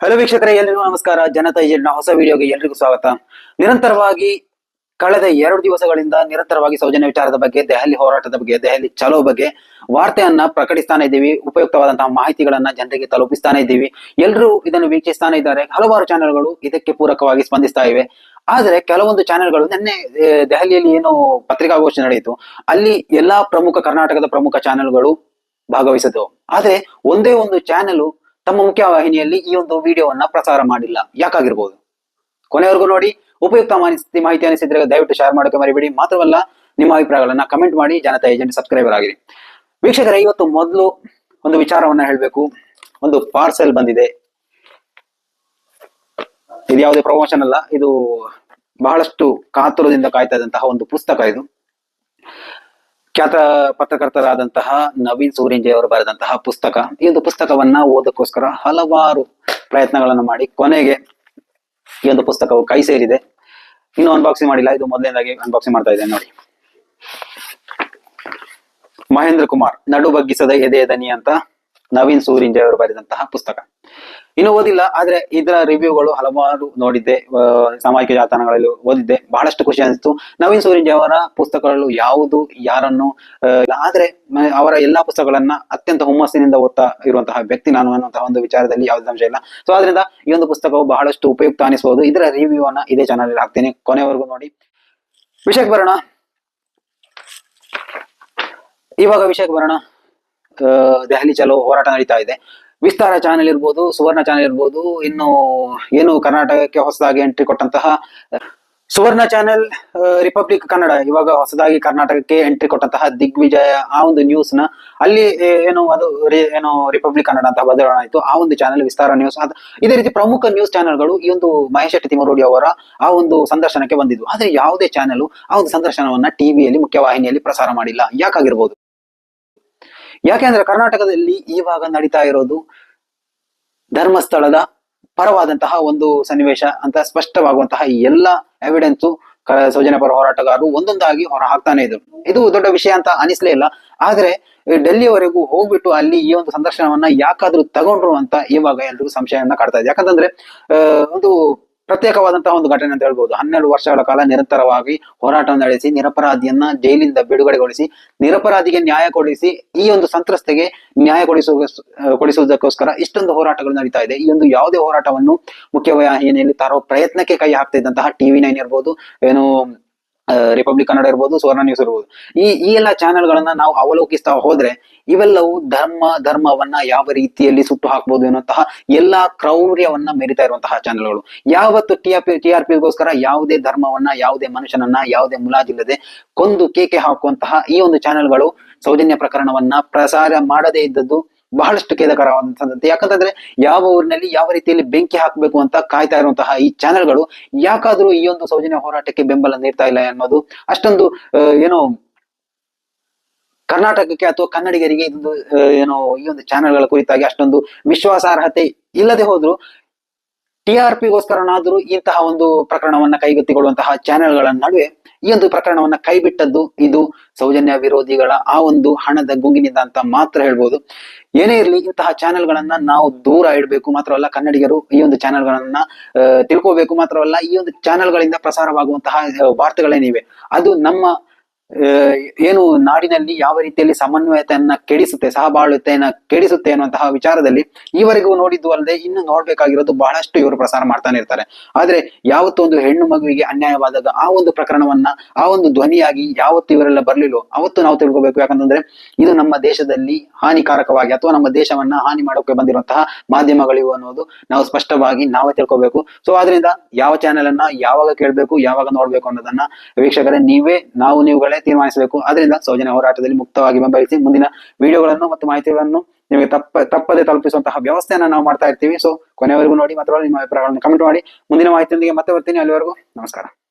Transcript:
Hello ವೀಕ್ಷಕರೇ, ಎಲ್ರಿಗೂ ನಮಸ್ಕಾರ. ಜನತಾ ಏಜೆಂಟ್ನ ಹೊಸ ವಿಡಿಯೋಗೆ ಎಲ್ರಿಗೂ ಸ್ವಾಗತ. ನಿರಂತರವಾಗಿ ಕಳೆದ ಎರಡು ದಿವಸಗಳಿಂದ ನಿರಂತರವಾಗಿ ಸೌಜನ್ಯ ವಿಚಾರದ ಬಗ್ಗೆ, ದೆಹಲಿ ಹೋರಾಟದ ಬಗ್ಗೆ, ದೆಹಲಿ ಚಲೋ ಬಗ್ಗೆ ವಾರ್ತೆಯನ್ನ ಪ್ರಕಟಿಸ್ತಾನೆ ಇದ್ದೀವಿ. ಉಪಯುಕ್ತವಾದಂತಹ ಮಾಹಿತಿಗಳನ್ನ ಜನರಿಗೆ ತಲುಪಿಸ್ತಾನೆ ಇದ್ದೀವಿ. ಎಲ್ಲರೂ ಇದನ್ನು ವೀಕ್ಷಿಸ್ತಾನೆ ಇದ್ದಾರೆ. ಹಲವಾರು ಚಾನೆಲ್ಗಳು ಇದಕ್ಕೆ ಪೂರಕವಾಗಿ ಸ್ಪಂದಿಸ್ತಾ ಇವೆ. ಆದರೆ ಕೆಲವೊಂದು ಚಾನೆಲ್ಗಳು ನಿನ್ನೆ ದೆಹಲಿಯಲ್ಲಿ ಏನು ಪತ್ರಿಕಾಗೋಷ್ಠಿ ನಡೆಯಿತು. ಅಲ್ಲಿ ಎಲ್ಲಾ ಪ್ರಮುಖ ಕರ್ನಾಟಕದ ಪ್ರಮುಖ ಚಾನೆಲ್ಗಳು ಭಾಗವಹಿಸಿದವು ಆದರೆ ಒಂದೇ ಒಂದು ಚಾನೆಲ್ ತಮ್ಮ ಮುಖ್ಯವಾಹಿನಿಯಲ್ಲಿ ಈ ಒಂದು ವಿಡಿಯೋವನ್ನ ಪ್ರಸಾರ ಮಾಡಿಲ್ಲ. ಯಾಕಾಗಿರ್ಬೋದು? ಕೊನೆವರೆಗೂ ನೋಡಿ, ಉಪಯುಕ್ತ ಮಾಹಿತಿ ಮಾಹಿತಿ ಅನಿಸಿದ್ರೆ ದಯವಿಟ್ಟು ಶೇರ್ ಮಾಡೋಕೆ ಮರಿಬೇಡಿ. ಮಾತ್ರವಲ್ಲ, ನಿಮ್ಮ ಅಭಿಪ್ರಾಯಗಳನ್ನ ಕಮೆಂಟ್ ಮಾಡಿ, ಜನತಾ ಏಜೆಂಟ್ ಸಬ್ಸ್ಕ್ರೈಬರ್ ಆಗಿರಿ ವೀಕ್ಷಕರೇ, ಇವತ್ತು ಮೊದಲು ಒಂದು ವಿಚಾರವನ್ನ ಹೇಳಬೇಕು. ಒಂದು ಪಾರ್ಸೆಲ್ ಬಂದಿದೆ. ಇದು ಯಾವುದೇ ಪ್ರಮೋಷನ್ ಅಲ್ಲ, ಇದು ಬಹಳಷ್ಟು ಕಾತುರದಿಂದ ಕಾಯ್ತಾ ಇದ್ದಂತಹ ಒಂದು ಪುಸ್ತಕ ಇದು. ಖ್ಯಾತ ಪತ್ರಕರ್ತರಾದಂತಹ ನವೀನ್ ಸೂರ್ಯಂಜಯ್ ಅವರು ಬರೆದಂತಹ ಪುಸ್ತಕ. ಈ ಒಂದು ಪುಸ್ತಕವನ್ನ ಓದಕ್ಕೋಸ್ಕರ ಹಲವಾರು ಪ್ರಯತ್ನಗಳನ್ನು ಮಾಡಿ ಕೊನೆಗೆ ಈ ಒಂದು ಪುಸ್ತಕವು ಕೈ ಸೇರಿದೆ. ಇನ್ನು ಅನ್ಬಾಕ್ಸಿಂಗ್ ಮಾಡಿಲ್ಲ, ಇದು ಮೊದಲನೇದಾಗಿ ಅನ್ಬಾಕ್ಸಿಂಗ್ ಮಾಡ್ತಾ ಇದ್ದೇನೆ ನೋಡಿ. ಮಹೇಂದ್ರ ಕುಮಾರ್, ನಡು ಬಗ್ಗಿಸದ ಎದೆ ದನಿ ಅಂತ ನವೀನ್ ಸೂರಿಂಜೆ ಅವರು ಬರೆದಂತಹ ಪುಸ್ತಕ. ಇನ್ನು ಓದಿಲ್ಲ, ಆದ್ರೆ ಇದರ ರಿವ್ಯೂಗಳು ಹಲವಾರು ನೋಡಿದ್ದೆ ಸಾಮಾಜಿಕ ಜಾಲತಾಣಗಳಲ್ಲಿ ಓದಿದ್ದೆ. ಬಹಳಷ್ಟು ಖುಷಿ ಅನಿಸ್ತು. ನವೀನ್ ಸೂರಿಂಜಿ ಅವರ ಪುಸ್ತಕಗಳು ಯಾವುದು, ಯಾರನ್ನು ಆದ್ರೆ ಅವರ ಎಲ್ಲಾ ಪುಸ್ತಕಗಳನ್ನ ಅತ್ಯಂತ ಹುಮ್ಮಸ್ಸಿನಿಂದ ಓದ್ತಾ ಇರುವಂತಹ ವ್ಯಕ್ತಿ ನಾನು ಅನ್ನುವಂತಹ ಒಂದು ವಿಚಾರದಲ್ಲಿ ಯಾವುದೇ ಅಂಶ ಇಲ್ಲ. ಸೊ ಆದ್ರಿಂದ ಈ ಒಂದು ಪುಸ್ತಕವು ಬಹಳಷ್ಟು ಉಪಯುಕ್ತ ಅನಿಸಬಹುದು ಇದರ ರಿವ್ಯೂ ಅನ್ನ ಇದೇ ಚಾನಲ್ ಅಲ್ಲಿ ಹಾಕ್ತೇನೆ ಕೊನೆವರೆಗೂ ನೋಡಿ. ವಿಷಯಕ್ಕೆ ಬರೋಣ. ಇವಾಗ ವಿಷಯಕ್ಕೆ ಬರೋಣ. ದೆಹಲಿ ಚಲೋ ಹೋರಾಟ ನಡೀತಾ ಇದೆ. ವಿಸ್ತಾರ ಚಾನೆಲ್ ಇರ್ಬೋದು, ಸುವರ್ಣ ಚಾನೆಲ್ ಇರ್ಬೋದು, ಇನ್ನು ಏನು ಕರ್ನಾಟಕಕ್ಕೆ ಹೊಸದಾಗಿ ಎಂಟ್ರಿ ಕೊಟ್ಟಂತಹ, ಸುವರ್ಣ ಚಾನೆಲ್ ರಿಪಬ್ಲಿಕ್ ಕನ್ನಡ ಇವಾಗ ಹೊಸದಾಗಿ ಕರ್ನಾಟಕಕ್ಕೆ ಎಂಟ್ರಿ ಕೊಟ್ಟಂತಹ ದಿಗ್ವಿಜಯ, ಆ ಒಂದು ನ್ಯೂಸ್ನ ಅಲ್ಲಿ ಏನು ಅದು ಏನು ರಿಪಬ್ಲಿಕ್ ಕನ್ನಡ ಅಂತ ಬದಲಾವಣೆ ಆಯ್ತು. ಆ ಒಂದು ಚಾನೆಲ್ ವಿಸ್ತಾರ ನ್ಯೂಸ್ ಇದೇ ರೀತಿ ಪ್ರಮುಖ ನ್ಯೂಸ್ ಚಾನೆಲ್ಗಳು ಈ ಒಂದು ಮಹೇಶ್ ತಿಮರೋಡಿ ಅವರ ಆ ಒಂದು ಸಂದರ್ಶನಕ್ಕೆ ಬಂದಿದ್ವು. ಆದ್ರೆ ಯಾವುದೇ ಚಾನೆಲ್ ಆ ಒಂದು ಸಂದರ್ಶನವನ್ನ ಟಿವಿಯಲ್ಲಿ ಮುಖ್ಯವಾಹಿನಿಯಲ್ಲಿ ಪ್ರಸಾರ ಮಾಡಿಲ್ಲ. ಯಾಕಾಗಿರ್ಬೋದು? ಯಾಕೆಂದ್ರೆ ಕರ್ನಾಟಕದಲ್ಲಿ ಇವಾಗ ನಡೀತಾ ಇರೋದು ಧರ್ಮಸ್ಥಳದ ಪರವಾದಂತಹ ಒಂದು ಸನ್ನಿವೇಶ ಅಂತ ಸ್ಪಷ್ಟವಾಗುವಂತಹ ಎಲ್ಲ ಎವಿಡೆನ್ಸು ಸೌಜನ್ಯ ಪರ ಹೋರಾಟಗಾರರು ಒಂದೊಂದಾಗಿ ಹೊರ ಹಾಕ್ತಾನೆ ಇದ್ರು. ಇದು ದೊಡ್ಡ ವಿಷಯ ಅಂತ ಅನಿಸ್ಲೇ ಇಲ್ಲ. ಆದ್ರೆ ಡೆಲ್ಲಿವರೆಗೂ ಹೋಗ್ಬಿಟ್ಟು ಅಲ್ಲಿ ಈ ಒಂದು ಸಂದರ್ಶನವನ್ನ ಯಾಕಾದ್ರೂ ತಗೊಂಡ್ರು ಅಂತ ಇವಾಗ ಎಲ್ರಿಗೂ ಸಂಶಯವನ್ನ ಕಾಡ್ತಾ ಇದೆ. ಯಾಕಂತಂದ್ರೆ ಒಂದು ಪ್ರತ್ಯೇಕವಾದಂತಹ ಒಂದು ಘಟನೆ ಅಂತ ಹೇಳ್ಬಹುದು ಹನ್ನೆರಡು ವರ್ಷಗಳ ಕಾಲ ನಿರಂತರವಾಗಿ ಹೋರಾಟ ನಡೆಸಿ, ನಿರಪರಾಧಿಯನ್ನ ಜೈಲಿಂದ ಬಿಡುಗಡೆಗೊಳಿಸಿ, ನಿರಪರಾಧಿಗೆ ನ್ಯಾಯ ಕೊಡಿಸಿ, ಈ ಒಂದು ಸಂತ್ರಸ್ತೆಗೆ ನ್ಯಾಯ ಕೊಡಿಸುವ ಕೊಡಿಸುವುದಕ್ಕೋಸ್ಕರ ಇಷ್ಟೊಂದು ಹೋರಾಟಗಳು ನಡೀತಾ ಇದೆ. ಈ ಒಂದು ಯಾವುದೇ ಹೋರಾಟವನ್ನು ಮುಖ್ಯವಾಹಿನಿಯಲ್ಲಿ ತಾರೋ ಪ್ರಯತ್ನಕ್ಕೆ ಕೈ ಹಾಕ್ತಾ ಇದ್ದಂತಹ ಟಿವಿ ನೈನ್ ಇರ್ಬೋದು, ಏನು ರಿಪಬ್ಲಿಕ್ ಕನ್ನಡ ಇರ್ಬೋದು, ಸುವರ್ಣ ನ್ಯೂಸ್ ಇರ್ಬೋದು. ಈ ಈ ಎಲ್ಲ ಚಾನೆಲ್ಗಳನ್ನ ನಾವು ಅವಲೋಕಿಸ್ತಾ ಹೋದ್ರೆ ಇವೆಲ್ಲವೂ ಧರ್ಮ, ಧರ್ಮವನ್ನ ಯಾವ ರೀತಿಯಲ್ಲಿ ಸುಟ್ಟು ಹಾಕ್ಬೋದು ಎನ್ನುವಂತಹ ಎಲ್ಲಾ ಕ್ರೌರ್ಯವನ್ನ ಮೆರಿತಾ ಇರುವಂತಹ ಚಾನೆಲ್ಗಳು ಯಾವತ್ತು T R P T R ಪಿಗೋಸ್ಕರ ಯಾವುದೇ ಧರ್ಮವನ್ನ, ಯಾವುದೇ ಮನುಷ್ಯನನ್ನ, ಯಾವುದೇ ಮುಲಾಜಿಲ್ಲದೆ ಕೊಂದು ಕೇಕೆ ಹಾಕುವಂತಹ ಈ ಒಂದು ಚಾನೆಲ್ಗಳು ಸೌಜನ್ಯ ಪ್ರಕರಣವನ್ನ ಪ್ರಸಾರ ಮಾಡದೇ ಇದ್ದದ್ದು ಬಹಳಷ್ಟು ಖೇದಕರವಾದಂತಹ ಸಂಗತಿ ಯಾಕಂತಂದ್ರೆ ಯಾವ ಊರಿನಲ್ಲಿ ಯಾವ ರೀತಿಯಲ್ಲಿ ಬೆಂಕಿ ಹಾಕಬೇಕು ಅಂತ ಕಾಯ್ತಾ ಇರುವಂತಹ ಈ ಚಾನೆಲ್ಗಳು ಯಾಕಾದ್ರೂ ಈ ಒಂದು ಸೌಜನ್ಯ ಹೋರಾಟಕ್ಕೆ ಬೆಂಬಲ ನೀಡ್ತಾ ಇಲ್ಲ ಅನ್ನೋದು ಅಷ್ಟೊಂದು ಏನು ಕರ್ನಾಟಕಕ್ಕೆ ಅಥವಾ ಕನ್ನಡಿಗರಿಗೆ ಇದೊಂದು ಏನೋ ಈ ಒಂದು ಚಾನೆಲ್ಗಳ ಕುರಿತಾಗಿ ಅಷ್ಟೊಂದು ವಿಶ್ವಾಸಾರ್ಹತೆ ಇಲ್ಲದೆ ಹೋದ್ರು ಟಿ ಆರ್ ಪಿಗೋಸ್ಕರನಾದರೂ ಇಂತಹ ಒಂದು ಪ್ರಕರಣವನ್ನ ಕೈಗೆತ್ತಿಕೊಳ್ಳುವಂತಹ ಚಾನೆಲ್ಗಳ ನಡುವೆ ಈ ಒಂದು ಪ್ರಕರಣವನ್ನ ಕೈಬಿಟ್ಟದ್ದು ಇದು ಸೌಜನ್ಯ ವಿರೋಧಿಗಳ ಆ ಒಂದು ಹಣದ ಗುಂಗಿನಿಂದ ಅಂತ ಮಾತ್ರ ಹೇಳ್ಬೋದು. ಏನೇ ಇರಲಿ ಇಂತಹ ಚಾನೆಲ್ಗಳನ್ನ ನಾವು ದೂರ ಇಡಬೇಕು ಮಾತ್ರವಲ್ಲ ಕನ್ನಡಿಗರು ಈ ಒಂದು ಚಾನೆಲ್ಗಳನ್ನ ತಿಳ್ಕೋಬೇಕು ಮಾತ್ರವಲ್ಲ ಈ ಒಂದು ಚಾನೆಲ್ಗಳಿಂದ ಪ್ರಸಾರವಾಗುವಂತಹ ವಾರ್ತೆಗಳೇನಿವೆ. ಅದು ನಮ್ಮ ಏನು ನಾಡಿನಲ್ಲಿ ಯಾವ ರೀತಿಯಲ್ಲಿ ಸಮನ್ವಯತೆಯನ್ನ ಕೆಡಿಸುತ್ತೆ, ಸಹಬಾಳ್ವತೆಯನ್ನ ಕೆಡಿಸುತ್ತೆ ಅನ್ನುವಂತಹ ವಿಚಾರದಲ್ಲಿ ಈವರೆಗೂ ನೋಡಿದ್ದು ಅಲ್ಲದೆ ಇನ್ನು ನೋಡ್ಬೇಕಾಗಿರೋದು ಬಹಳಷ್ಟು ಇವರು ಪ್ರಸಾರ ಮಾಡ್ತಾನೆ ಇರ್ತಾರೆ. ಆದ್ರೆ ಯಾವತ್ತೊಂದು ಹೆಣ್ಣು ಮಗುವಿಗೆ ಅನ್ಯಾಯವಾದಾಗ ಆ ಒಂದು ಪ್ರಕರಣವನ್ನ, ಆ ಒಂದು ಧ್ವನಿಯಾಗಿ ಯಾವತ್ತು ಇವರೆಲ್ಲ ಬರ್ಲಿಲ್ಲೋ ಅವತ್ತು ನಾವು ತಿಳ್ಕೋಬೇಕು. ಯಾಕಂತಂದ್ರೆ ಇದು ನಮ್ಮ ದೇಶದಲ್ಲಿ ಹಾನಿಕಾರಕವಾಗಿ ಅಥವಾ ನಮ್ಮ ದೇಶವನ್ನ ಹಾನಿ ಮಾಡೋಕೆ ಬಂದಿರುವಂತಹ ಮಾಧ್ಯಮಗಳಿವು ಅನ್ನೋದು ನಾವು ಸ್ಪಷ್ಟವಾಗಿ ನಾವೇ ತಿಳ್ಕೋಬೇಕು. ಸೊ ಆದ್ರಿಂದ ಯಾವ ಚಾನೆಲ್ ಅನ್ನ ಯಾವಾಗ ಕೇಳಬೇಕು, ಯಾವಾಗ ನೋಡ್ಬೇಕು ಅನ್ನೋದನ್ನ ವೀಕ್ಷಕರೇ, ನೀವೇ, ನಾವು, ನೀವುಗಳೇ ತೀರ್ಮಾನಿಸಬೇಕು. ಅದರಿಂದ ಸೌಜನ್ಯ ಹೋರಾಟದಲ್ಲಿ ಮುಕ್ತವಾಗಿ ಬೆಂಬಲಿಸಿ ಮುಂದಿನ ವಿಡಿಯೋಗಳನ್ನು ಮತ್ತು ಮಾಹಿತಿಗಳನ್ನು ನಿಮಗೆ ತಪ್ಪ, ತಪ್ಪದೆ ತಲುಪಿಸುವಂತಹ ವ್ಯವಸ್ಥೆಯನ್ನು ನಾವು ಮಾಡ್ತಾ ಇರ್ತೀವಿ. ಸೊ ಕೊನೆವರೆಗೂ ನೋಡಿ ಮಾತ್ರ ನಿಮ್ಮ ಅಭಿಪ್ರಾಯಗಳನ್ನು ಕಮೆಂಟ್ ಮಾಡಿ. ಮುಂದಿನ ಮಾಹಿತಿಯೊಂದಿಗೆ ಮತ್ತೆ ಬರ್ತೀನಿ. ಅಲ್ಲಿವರೆಗೂ ನಮಸ್ಕಾರ.